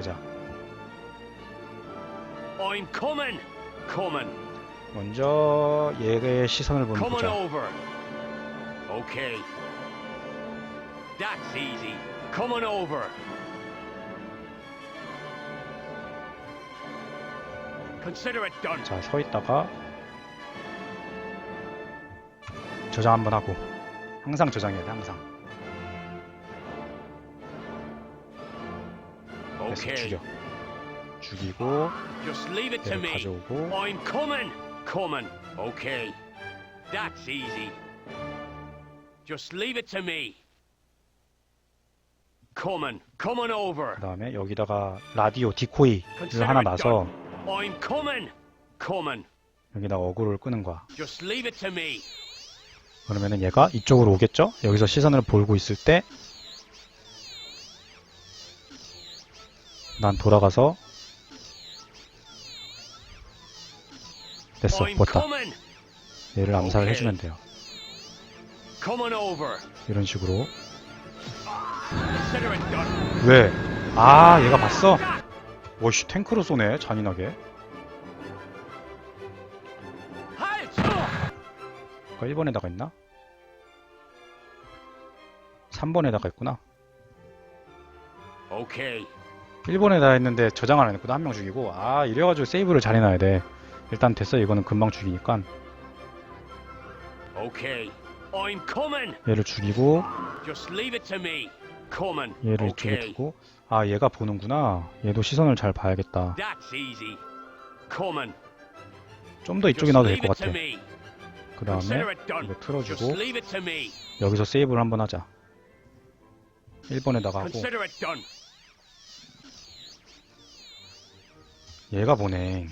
가자. I'm coming. Coming. 먼저 얘의 시선을 보는 Coming 보자. over. Okay. That's easy. Coming over. Consider it done. 자, 서 있다가 저장 한번 하고 항상 저장해야 돼, 항상. Okay. 죽여. 죽이고 Just leave it to 얘를 me. 가져오고 I'm coming. Coming. Okay. That's easy. Just leave it to me. Coming. Coming over. 그 다음에 여기다가 라디오 디코이를 하나 놔서. I'm coming. Coming. 여기다 어그로를 끄는 거야. Just leave it to me. 그러면은 얘가 이쪽으로 오겠죠? 여기서 시선을 보고 있을 때 난 돌아가서 됐어, coming. 얘를 암살을 오케이. 해주면 돼요. 이런 식으로. 왜? 아, 얘가 봤어? 워씨, 탱크로 쏘네, 잔인하게. 아까 1번에다가 있나? 3번에다가 있구나. Okay. 1번에다 했는데 저장을 안 했구나. 한 명 죽이고. 아, 이래가지고 세이브를 잘 해놔야 돼. 일단 됐어. 이거는 금방 죽이니까. Okay. I'm coming. 얘를 죽이고, Just leave it to me. Coming. 얘를 이쪽에 Okay. 두고. 아, 얘가 보는구나. 얘도 시선을 잘 봐야겠다. That's easy. Coming. 좀 더 이쪽에 놔도 될 것 같아. me. 그 다음에 it done. 이거 Just 틀어주고, leave it to me. 여기서 세이브를 한번 하자. 1번에다가 하고. Consider it done. 얘가 보네.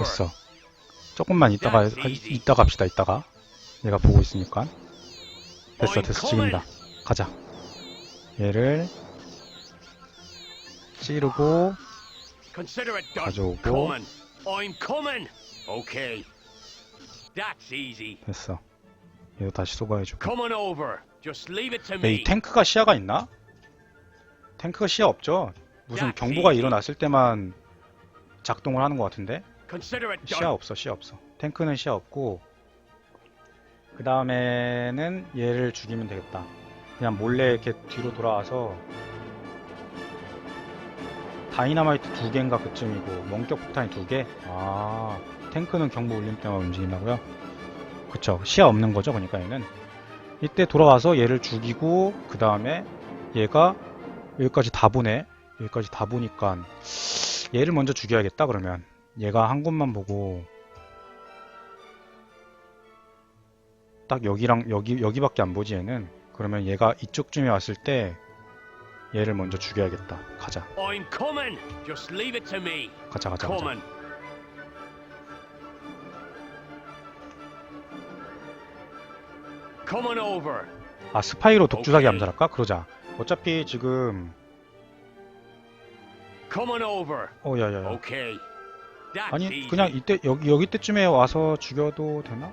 됐어. 조금만 이따가. 이따 갑시다, 이따가. 얘가 보고 있으니까. 됐어, 됐어. 지금이다. 가자. 얘를 찌르고, Consider it done. 가져오고. Coming. I'm coming. Okay. That's easy. 됐어. 얘도 다시 쏘가해주고. Coming over. Just leave it to 네, 이. 탱크가 시야가 있나? 탱크가 시야 없죠? 무슨 야, 경보가 이- 일어났을 때만 작동을 하는 것 같은데? Consider it 시야 done. 없어, 시야 없어. 탱크는 시야 없고, 그 다음에는 얘를 죽이면 되겠다. 그냥 몰래 이렇게 뒤로 돌아와서, 다이너마이트 두 개인가 그쯤이고, 원격 폭탄이 두 개? 아, 탱크는 경보 울림 때만 움직인다고요? 그쵸. 시야 없는 거죠, 그러니까 얘는. 이때 돌아와서 얘를 죽이고, 그 다음에 얘가 여기까지 다 보네. 여기까지 다 보니까, 얘를 먼저 죽여야겠다, 그러면. 얘가 한 곳만 보고 딱 여기랑 여기 여기밖에 안 보지 얘는 그러면 얘가 이쪽쯤에 왔을 때 얘를 먼저 죽여야겠다 가자 I'm coming. Just leave it to me. 가자 가자 가자 Coming. Coming over. 아 스파이로 독주사기. 암살할까 그러자 어차피 지금 Coming over. 어 야야야 Okay. That's 아니 easy. 그냥 이때 여기 여기 때쯤에 와서 죽여도 되나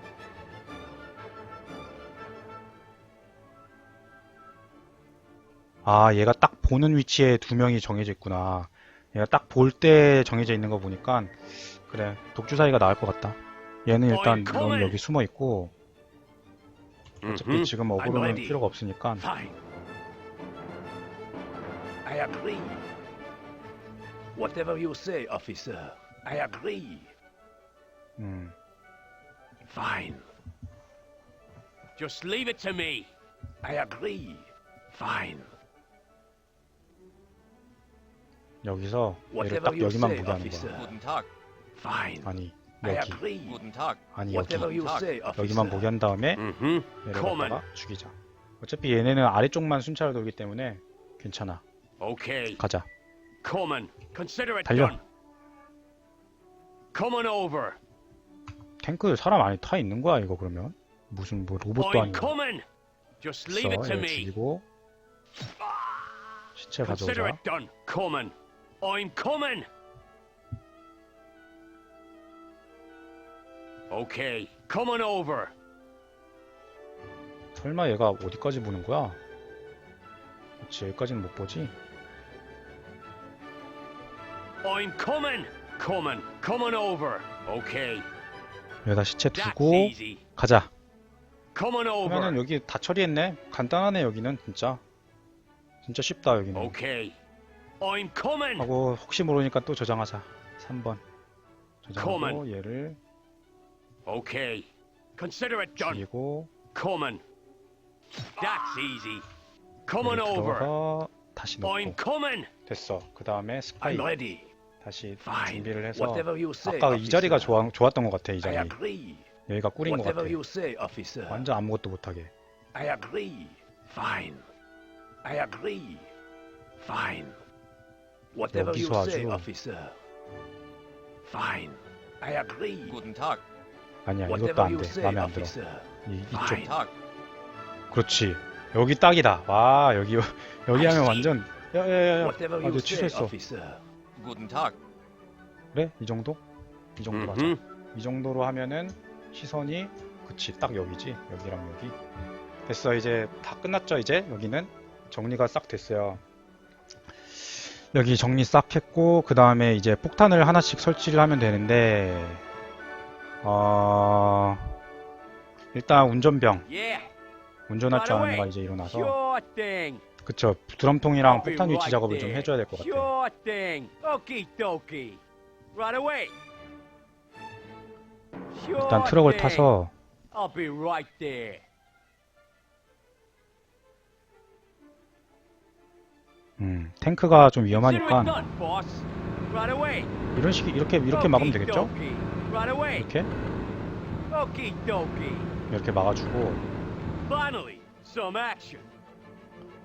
아 얘가 딱 보는 위치에 두 명이 정해져 있구나 얘가 딱 볼 때 정해져 있는 거 보니까 그래 독주사기가 나을 것 같다 얘는 일단 어이, 넌. 여기 숨어 있고 어차피. 지금 어그로는 ready. 필요가 없으니까. I agree. Whatever you say, officer. I agree. 음, Fine. Just leave it to me. I agree. Fine. 여기서 얘를 딱 여기만 보게 하는. 거야. 아니 여기. 아니 여기. 여기만 보게 한 다음에 Mhm. 얘를 Common. 갖다가 죽이자. 어차피 얘네는 아래쪽만 순찰을 돌기 때문에 괜찮아. Okay. 가자. 달려. 탱크 사람 안에 타 있는 거야 이거 그러면? 무슨 뭐 로봇도 아니고. coming. Just leave it 있어. to 얘 me. 죽이고 시체 가져오자. I'm coming. Okay, coming over. 설마 얘가 어디까지 보는 거야? 그치 여기까지는 못 보지? I'm coming. Coming, coming over. Okay, 여기다 시체 두고 easy. 가자 Coming 그러면은. 여기 다 처리했네 간단하네 여기는 진짜 진짜 쉽다 여기는 Okay, I'm coming. 하고 혹시 모르니까 또 저장하자 3번 저장하고 Common. 얘를 Okay, consider it done. 죽이고 Coming. That's easy. Coming 여기 over. 들어가 다시 I'm 넣고 coming. 됐어 그 다음에 스파이 I'm ready. 다시 Fine. 준비를 해서 Whatever you say, 아까 이 자리가. 좋아, 좋았던 것 같아 이 I 자리 agree. 여기가 꿀인 것 같아 Whatever you say, officer. 완전 아무것도 못하게 I agree. Fine. I agree. Fine. Whatever you 여기서 say, 아주- officer. Fine. I agree. Guten Tag. 아니야 이것도 Whatever you 안돼 say, 마음에 안 들어 officer. 이, 이쪽 Fine. Guten Tag. 그렇지 여기 딱이다 와 여기 여기 하면. 완전 야야야야 Whatever 아 you 내 say, 취소했어 officer. Guten Tag. 그래 이 정도 이 정도로 하자 Mhm. 이 정도로 하면은 시선이 그치 딱 여기지 여기랑 여기 됐어 이제 다 끝났죠 이제 여기는 정리가 싹 됐어요 여기 정리 싹 했고 그 다음에 이제 폭탄을 하나씩 설치를 하면 되는데 어 일단 운전병 운전할 줄 아는 애가. 이제 일어나서. 그쵸 드럼통이랑 폭탄 위치 작업을 좀. 해줘야 될 것 같아 Sure thing. Okie dokie. Right away. Sure 일단 트럭을. 타서 음, 탱크가 좀 위험하니까. 이런 식이 이렇게 이렇게 막으면 되겠죠? 이렇게. 이렇게 막아주고.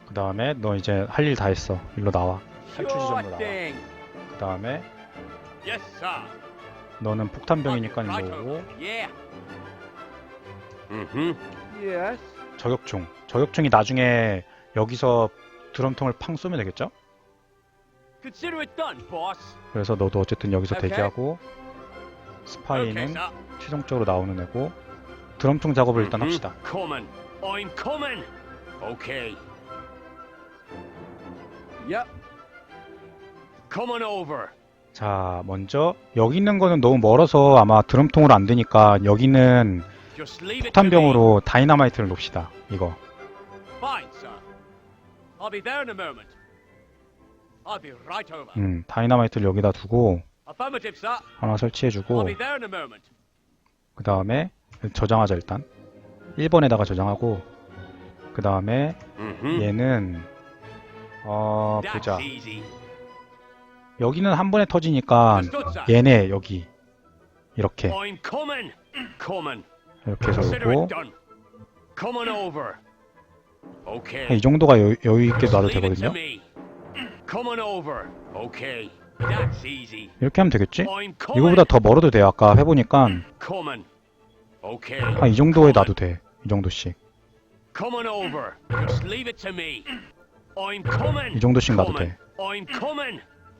그 다음에 너 이제 할 일 다 했어 일로 나와 탈출 지점으로 나와. 그 다음에. 너는 폭탄병이니까 일로 오고. Mm-hmm. 저격총 저격총이 나중에 여기서 드럼통을 팡 쏘면 되겠죠? 그래서 너도 어쨌든 여기서. 대기하고 스파이는. 최종적으로 나오는 애고 드럼통 작업을 일단. 합시다 over. 자 먼저 여기 있는 거는 너무 멀어서 아마 드럼통으로 안 되니까 여기는. 폭탄병으로 다이나마이트를 놓읍시다 이거 Fine. I'll be there in a moment. I'll be right over. 음, 다이나마이트를 여기다 두고 Affirmative, sir. 하나 설치해주고 I'll be there in a moment. 그 다음에 저장하자 일단 1번에다가 저장하고 그 다음에 Mm-hmm. 얘는 어 보자 easy. 여기는 한 번에 터지니까 Understood, sir. 얘네 여기 이렇게 I'm coming. Coming. 이렇게 해서 Consider 놓고 it done. Coming over. Okay. 이 정도가 여, 여유 있게 놔도 되거든요. 이렇게 하면 되겠지? 이거보다 더 멀어도 돼요 아까 해보니까 coming. Okay. 한이 정도에 놔도 돼 이 정도씩 me. I'm coming. 이 정도씩 놔도. 돼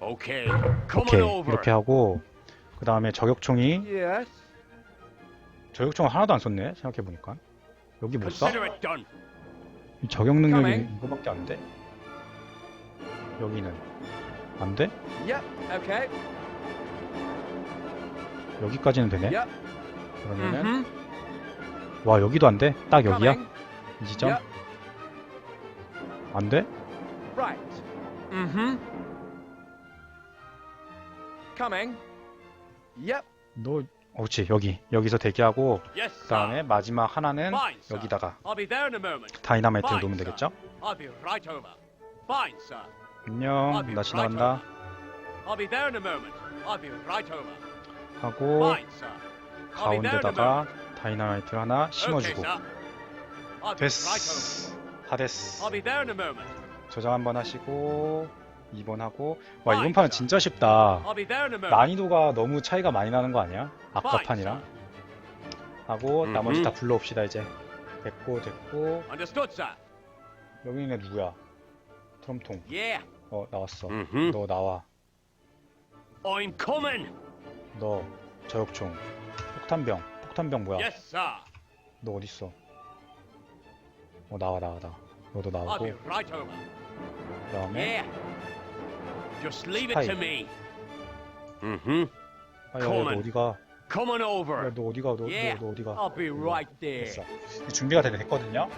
오케이. 이렇게 하고 그 다음에 저격총이. 저격총을 하나도 안 썼네 생각해 보니까 여기 못 쏴? 저격 능력이 Coming. 이거밖에 안 돼? 여기는 안 돼? Yep. Okay. 여기까지는 되네? Yep. 그러면은 Mm-hmm. 와 여기도 안 돼? 딱 여기야? Coming. 이 지점? Yep. 안 돼? Right. Mm-hmm. Coming. Yep. 너 어, 그렇지 여기 여기서 대기하고 Yes, 그 다음에 마지막 하나는. 여기다가. 다이나마이트를 놓으면. 되겠죠? 안녕 나 지나간다. 하고 가운데다가. 다이나마이트를 하나 심어주고. 됐어 다 됐어. 저장 한번 하시고 2번 하고 와 Fine, 이번 판은. 진짜 쉽다. 난이도가 너무 차이가 많이 나는 거 아니야? 아까 판이랑. 하고 나머지. 다 불러옵시다 이제 됐고 됐고. 여기 있는 애 누구야? 트럼통. 어 나왔어. 너 나와. 너 저격총 폭탄병 폭탄병 뭐야. 너 어딨어 어 나와 나와 나와 너도 나오고. 그 다음에. Just leave it Spy. to me. Mm-hmm. 아야 너 Coleman. 어디가 Coming over. 야너 어디가 너, Yeah. 너, 너 어디가 I'll be right there. 됐어 준비가 되- 됐거든요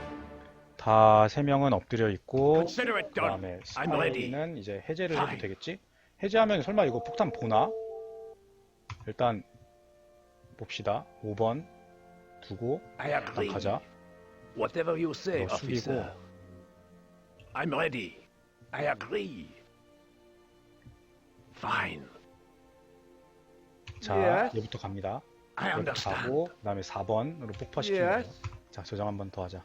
다 세 명은 엎드려 있고 Consider it 그 done. 다음에 I'm ready. 스파이는 이제 해제를 해도. 되겠지? 해제하면 설마 이거 폭탄 보나? 일단 봅시다 5번 두고 I 일단 agree. 가자 Whatever you say, 너 숙이고. officer. I'm ready. I agree. Fine. 자 Yes. 얘부터 갑니다 I 얘부터 understand. 가고 그 다음에 4번으로 폭파시키는 Yes. 자 저장 한 번 더 하자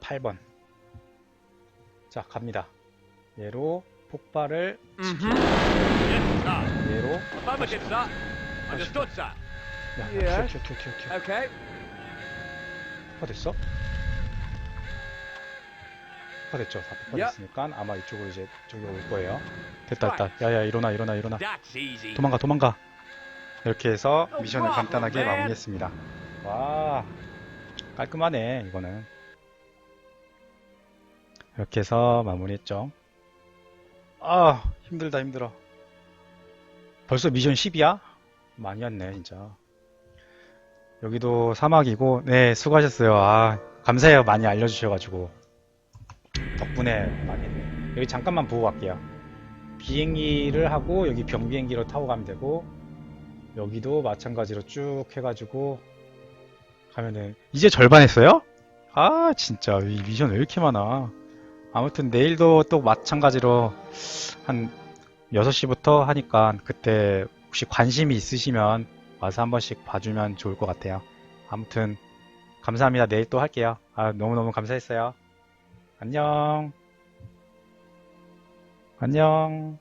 8번 자 갑니다 얘로 폭발을 Mm-hmm. Yes, sir. 얘로 Affirmative, sir. Understood, sir. 야, 야 예. 튀어 튀어 튀어 튀어 Okay. 폭파됐어? 폭파 됐죠. 다 폭파됐으니까 아마 이쪽으로 이제 저기 올 거예요. 됐다 됐다. 야야 일어나 일어나 일어나. 도망가 도망가. 이렇게 해서 Oh, 미션을 간단하게. 마무리했습니다. 와 깔끔하네 이거는. 이렇게 해서 마무리했죠. 아 힘들다 힘들어. 벌써 미션 10이야? 많이 왔네 진짜. 여기도 사막이고 네 수고하셨어요. 아 감사해요 많이 알려주셔가지고 덕분에 많이 했네 여기 잠깐만 보고 갈게요. 비행기를 하고 여기 병비행기로 타고 가면 되고 여기도 마찬가지로 쭉 해가지고 가면은 이제 절반 했어요? 아 진짜. 이 미션 왜 이렇게 많아? 아무튼 내일도 또 마찬가지로 한 6시부터 하니까 그때 혹시 관심이 있으시면 와서 한 번씩 봐주면 좋을 것 같아요. 아무튼 감사합니다. 내일 또 할게요. 아 너무너무 감사했어요 안녕. 안녕